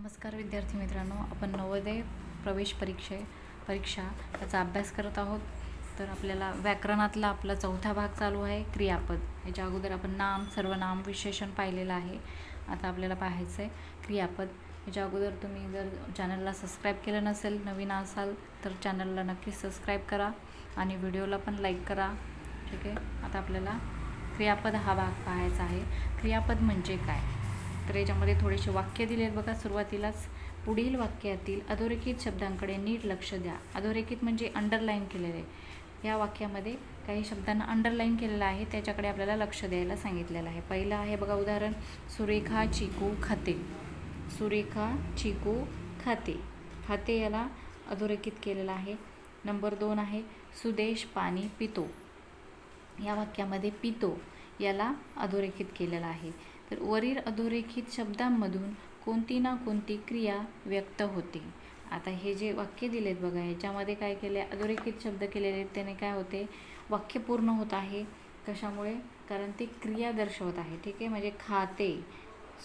नमस्कार विद्यार्थी मित्रांनो आपण नवोदय प्रवेश परीक्षे परीक्षा याचा अभ्यास करत आहोत. तर आपल्याला व्याकरणातला आपला चौथा भाग चालू आहे क्रियापद. याच्या अगोदर आपण नाम सर्वनाम विशेषण पाहिलेलं आहे. आता आपल्याला पाहायचं आहे क्रियापद. याच्या अगोदर तुम्ही जर चॅनलला सबस्क्राईब केलं नसेल नवीन असाल तर चॅनलला नक्की सबस्क्राईब करा आणि व्हिडिओला पण लाईक करा. ठीक आहे? आता आपल्याला क्रियापद हा भाग पाहायचा आहे. क्रियापद म्हणजे काय? तर याच्यामध्ये थोडेसे वाक्य दिले आहेत बघा सुरुवातीलाच पुढील वाक्यातील अधोरेखित शब्दांकडे नीट लक्ष द्या. अधोरेखित म्हणजे अंडरलाईन केलेले. या वाक्यामध्ये काही शब्दांना अंडरलाईन केलेलं आहे त्याच्याकडे आपल्याला लक्ष द्यायला सांगितलेलं आहे. पहिलं आहे बघा उदाहरण सुरेखा चिकू खाते. सुरेखा चिकू खाते. खाते याला अधोरेखित केलेलं आहे. नंबर दोन आहे सुदेश पाणी पितो. या वाक्यामध्ये पितो याला अधोरेखित केलेलं आहे. तर वरील अधोरेखित शब्दांमधून कोणती ना कोणती क्रिया व्यक्त होते. आता हे जे वाक्य दिलेत बघा याच्यामध्ये काय केले अधोरेखित शब्द केलेले आहेत त्याने काय होते? वाक्य पूर्ण होत आहे. कशामुळे? कारण ते क्रिया दर्शवत आहे ठीक आहे? म्हणजे खाते.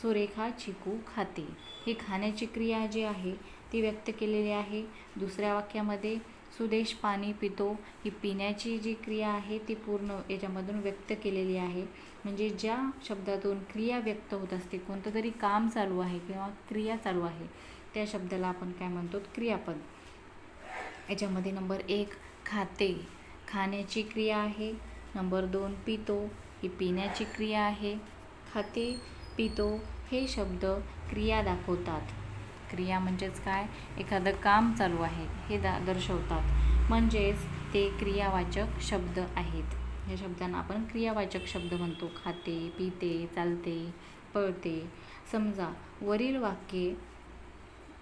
सुरेखा चिकू खाते. ही खाण्याची क्रिया जी आहे ती व्यक्त केलेली आहे दुसऱ्या वाक्यामध्ये. सुदेश पाणी पितो ही पिण्याची जी क्रिया आहे ती पूर्ण याच्यामधून व्यक्त केलेली आहे. म्हणजे ज्या शब्दातून क्रिया व्यक्त होत असते कोणतं तरी काम चालू आहे किंवा क्रिया चालू आहे त्या शब्दाला आपण काय म्हणतो? क्रियापद. याच्यामध्ये नंबर एक खाते. खाण्याची क्रिया आहे. नंबर दोन पितो. ही पिण्याची क्रिया आहे. खाते पितो हे शब्द क्रिया दाखवतात. क्रिया म्हणजेच काय? एखादं काम चालू आहे हे दा दर्शवतात. म्हणजेच ते क्रियावाचक शब्द आहेत. या शब्दांना आपण क्रियावाचक शब्द म्हणतो. खाते पिते चालते पळते. समजा वरील वाक्ये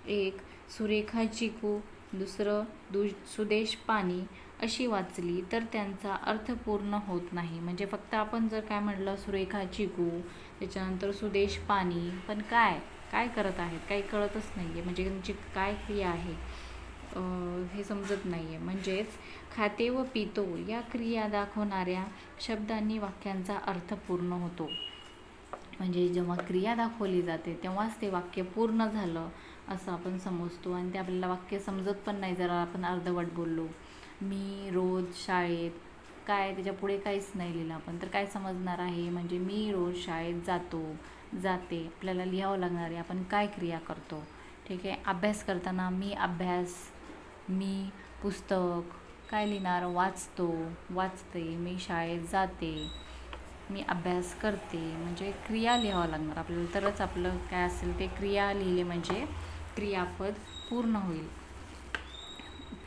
एक सुरेखा चिकू दुसरं दु सुदेश पाणी अशी वाचली तर त्यांचा अर्थ पूर्ण होत नाही. म्हणजे फक्त आपण जर काय म्हटलं सुरेखा चिकू त्याच्यानंतर सुदेश पाणी पण काय? काय करत आहेत काही कळतच नाही आहे म्हणजे त्यांची काय क्रिया आहे हे समजत नाही आहे म्हणजेच खाते व पितो या क्रिया दाखवणाऱ्या शब्दांनी वाक्यांचा अर्थ पूर्ण होतो. म्हणजे जेव्हा क्रिया दाखवली जाते तेव्हाच ते वाक्य पूर्ण झालं असं आपण समजतो. आणि ते आपल्याला वाक्य समजत पण नाही जरा आपण अर्धवट बोललो. मी रोज शाळेत काय त्याच्या पुढे काहीच नाही लिहिलं आपण. तर काय समजणार आहे? म्हणजे मी रोज शाळेत जातो जाते. आपल्याला लिहावं लागणार आहे. आपण काय क्रिया करतो? ठीक आहे? अभ्यास करताना मी अभ्यास मी पुस्तक काय लिहिणार? वाचतो वाचते. मी शाळेत जाते मी अभ्यास करते. म्हणजे क्रिया लिहावं लागणार आपल्याला. तरच आपलं काय असेल ते क्रिया लिहिले म्हणजे क्रियापद पूर्ण होईल.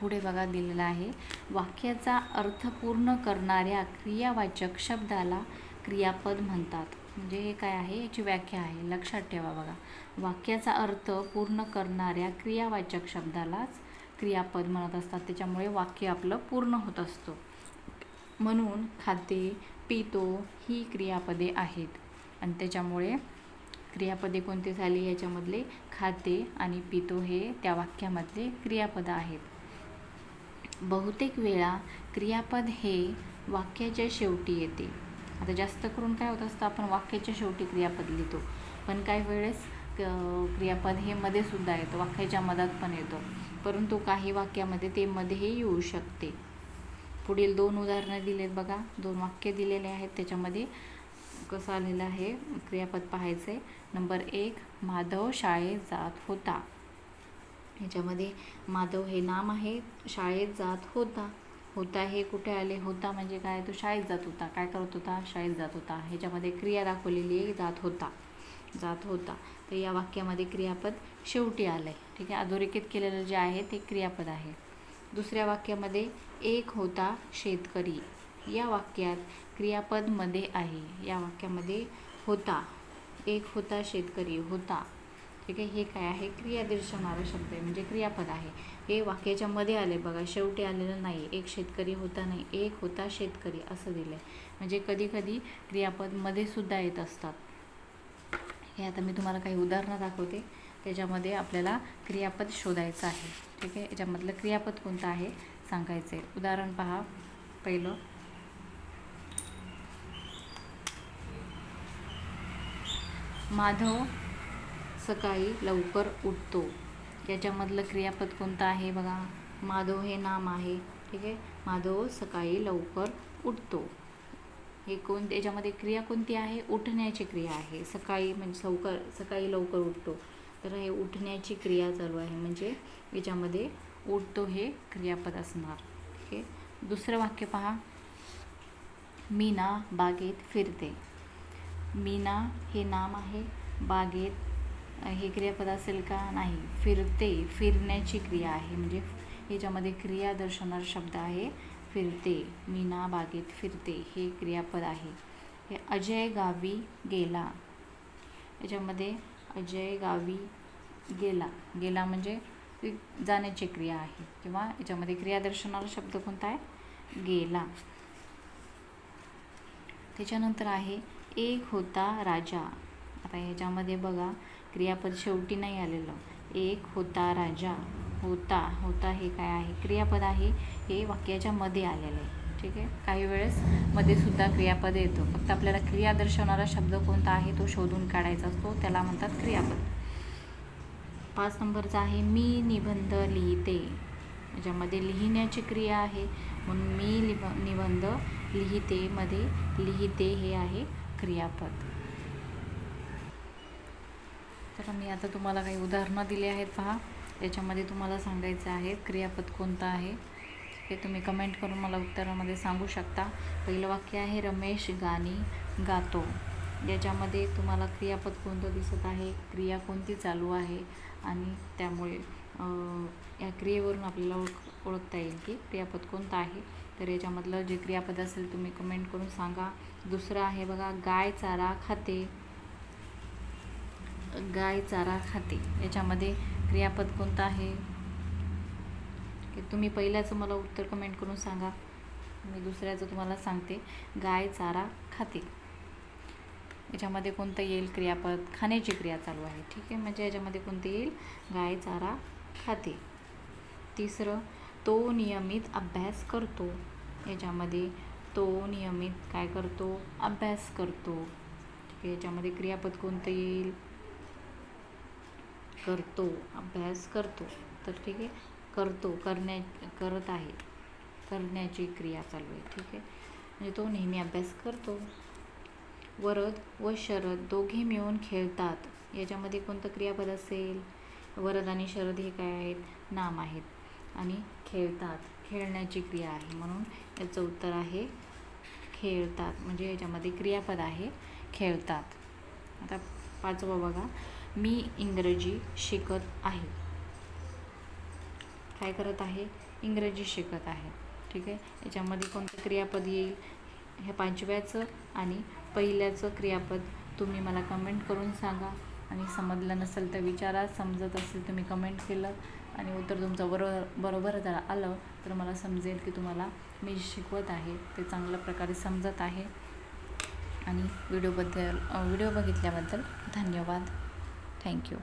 पुढे बघा दिलेलं आहे. वाक्याचा अर्थ पूर्ण करणाऱ्या क्रियावाचक शब्दाला क्रियापद म्हणतात. म्हणजे हे काय आहे? याची व्याख्या आहे. लक्षात ठेवा बघा. वाक्याचा अर्थ पूर्ण करणाऱ्या क्रियावाचक शब्दालाच क्रियापद म्हणत असतात. त्याच्यामुळे वाक्य आपलं पूर्ण होत असतं. म्हणून खाते पितो ही क्रियापदे आहेत. आणि त्याच्यामुळे क्रियापदे कोणती झाली? याच्यामधले खाते आणि पितो हे त्या वाक्यामधले क्रियापद आहेत. बहुतेक वेळा क्रियापद हे वाक्याच्या शेवटी येते. आता जास्त करून काय होत असतं आपण वाक्याच्या शेवटी क्रियापद लिहितो. पण काही वेळेस क्रियापद हे मध्ये सुद्धा येतं वाक्याच्या मधात पण येतं. परंतु काही वाक्यामध्ये ते मध्येही येऊ शकते. पुढील दोन उदाहरणं दिलेत बघा. दोन वाक्य दिलेले आहेत त्याच्यामध्ये कसं आलेलं आहे क्रियापद पाहायचं आहे नंबर एक माधव शाळेत जात होता. ह्याच्यामध्ये माधव हे नाम आहे शाळेत जात होता. होता हे कुठे आले? होता म्हणजे काय? तो शाळेत जात होता. काय करत होता? शाळेत जात होता. ह्याच्यामध्ये क्रिया दाखवलेली आहे जात होता. जात होता. तर या वाक्यामध्ये क्रियापद शेवटी आलं आहे ठीक आहे? अधोरेखित केलेलं जे आहे ते क्रियापद आहे. दुसऱ्या वाक्यामध्ये एक होता शेतकरी. या वाक्यात क्रियापदमध्ये आहे. या वाक्यामध्ये होता. एक होता शेतकरी. होता. ठीक आहे? हे काय आहे? क्रिया दर्शवणारा शब्द आहे म्हणजे क्रियापद आहे. हे वाक्याच्या मध्ये आले बघा शेवटी आलेलं नाही. एक शेतकरी होता नाही एक होता शेतकरी असं दिलं आहे म्हणजे कधी कधी क्रियापदमध्ये सुद्धा येत असतात. हे आता मी तुम्हाला काही उदाहरणं दाखवते. त्याच्यामध्ये आपल्याला क्रियापद शोधायचं आहे. ठीक आहे? याच्यामधलं क्रियापद कोणतं आहे? सांगायचं आहे उदाहरण पहा. पहिलं. माधव सकाळी लवकर उठतो. याच्यामधलं क्रियापद कोणतं आहे बघा? माधव हे नाम आहे ठीक आहे? माधव सकाळी लवकर उठतो. हे कोण याच्यामध्ये क्रिया कोणती आहे? उठण्याची क्रिया आहे. सकाळी म्हणजे लवकर सकाळी लवकर उठतो. तर हे उठण्याची क्रिया चालू आहे. म्हणजे याच्यामध्ये उठतो हे क्रियापद असणार ठीक आहे? दुसरं वाक्य पहा. मीना बागेत फिरते. मीना हे नाम आहे. बागेत हे क्रियापद असेल का? नाही. फिरते फिरण्याची क्रिया आहे. म्हणजे याच्यामध्ये क्रिया दर्शवणारा शब्द आहे फिरते. मीना बागेत फिरते. हे क्रियापद आहे. हे अजय गावी गेला. याच्यामध्ये अजय गावी गेला. गेला म्हणजे जाण्याची क्रिया आहे. किंवा याच्यामध्ये क्रिया दर्शवणारा शब्द कोणता आहे? गेला. त्याच्यानंतर आहे एक होता राजा. आता ह्याच्यामध्ये बघा क्रियापद शेवटी नाही आलेलं. एक होता राजा होता होता हे काय आहे? क्रियापद आहे हे वाक्याच्या मध्ये आलेलं आहे. ठीक आहे? काही वेळेस मध्ये सुद्धा क्रियापद येतो. फक्त आपल्याला क्रिया दर्शवणारा शब्द कोणता आहे तो शोधून काढायचा असतो. त्याला म्हणतात क्रियापद. पाच नंबरचा आहे मी निबंध लिहिते. याच्यामध्ये लिहिण्याची क्रिया आहे म्हणून मी लिब निबंध लिहिते मध्ये लिहिते हे आहे क्रियापद. तर मी आता तुम्हाला काही उदाहरणं दिली आहेत पहा. त्याच्यामध्ये तुम्हाला सांगायचं आहे क्रियापद कोणतं आहे? हे तुम्ही कमेंट करून मला उत्तरामध्ये सांगू शकता. पहिलं वाक्य आहे रमेश गाणी गातो. याच्यामध्ये तुम्हाला क्रियापद कोणतं दिसत आहे? क्रिया कोणती चालू आहे? आणि त्यामुळे या क्रियेवरून आपल्याला ओळख ओळखता येईल की क्रियापद कोणतं आहे. तर याच्यामधलं जे क्रियापद असेल तुम्ही कमेंट करून सांगा. दुसरं आहे बघा गाय चारा खाते. गाय चारा खाते. याच्यामध्ये क्रियापद कोणतं आहे? की तुम्ही पहिल्याचं मला उत्तर कमेंट करून सांगा. मी दुसऱ्याचं तुम्हाला सांगते. गाय चारा खाते. याच्यामध्ये कोणतं येईल क्रियापद? खाण्याची क्रिया चालू आहे. ठीक आहे? म्हणजे याच्यामध्ये कोणतं येईल? गाय चारा खाते. तिसरं तो नियमित अभ्यास करतो. याच्यामध्ये तो नियमित काय करतो? अभ्यास करतो. ठीक आहे? याच्यामध्ये क्रियापद कोणतं येईल? करतो अभ्यास करतो तर ठीक आहे. करतो करण्या करत आहे. करण्याची क्रिया चालू आहे ठीक आहे. म्हणजे तो नेहमी अभ्यास करतो. वरद व शरद दोघे मिळून खेळतात. याच्यामध्ये कोणतं क्रियापद असेल? वरद आणि शरद हे काय आहेत? नाम आहेत. आणि खेळतात. खेळण्याची क्रिया आहे म्हणून याचं उत्तर आहे खेळतात. म्हणजे याच्यामध्ये क्रियापद आहे खेळतात. आता पाचवं बघा. मी इंग्रजी शिकत आहे. काय करत आहे? इंग्रजी शिकत आहे. ठीक आहे? याच्यामध्ये कोणतं क्रियापद येईल? हे पाचव्याचं आणि पहिल्याचं क्रियापद तुम्ही मला कमेंट करून सांगा. आणि समजलं नसेल तर विचारा. समजत असेल तुम्ही कमेंट केलं. आणि उत्तर तुमचं बरोबर बरोबर जर आलं तर मला समजेल की तुम्हाला मी शिकवत आहे. ते चांगल्या प्रकारे समजत आहे. आणि व्हिडिओबद्दल व्हिडिओ बघितल्याबद्दल धन्यवाद. Thank you